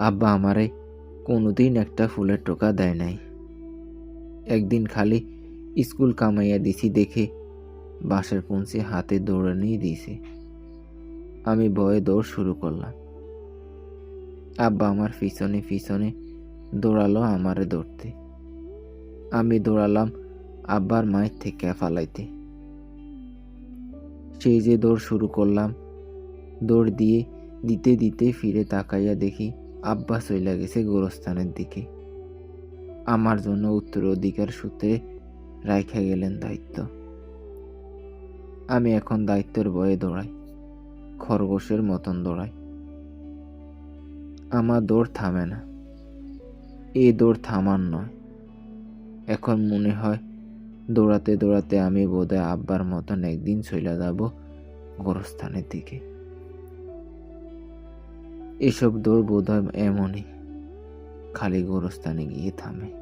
আব্বা আমারে কোনোদিন একটা ফুলের টোকা দেয় নাই। একদিন খালি স্কুল কামাইয়া দিছি দেখে বাসের পৌঁছে হাতে দৌড়ে নিয়ে দিয়েছে। আমি ভয়ে দৌড় শুরু করলাম। আব্বা আমার পিছনে পিছনে দৌড়ালো আমারে দৌড়তে। আমি দৌড়ালাম আব্বার মায়ের থেকে ফালাইতে। সেই যে দৌড় শুরু করলাম, দৌড় দিয়ে দিতে দিতে ফিরে তাকাইয়া দেখি আব্বা চইলা গেছে গোরস্থানের দিকে। আমার জন্য উত্তরাধিকার সূত্রে রাইখা গেলেন দায়িত্ব। আমি এখন দায়িত্বের বয়ে দৌড়াই, খরগোশের মতন দৌড়াই। আমার দৌড় থামে না। এ দৌড় থামার নয়। এখন মনে হয় দৌড়াতে দৌড়াতে আমি বোধহয় আব্বার মতন একদিন চলে যাব গোরস্থানের দিকে। এসব দৌড় বোধহয় এমনই খালি গোরস্থানে গিয়ে থামে।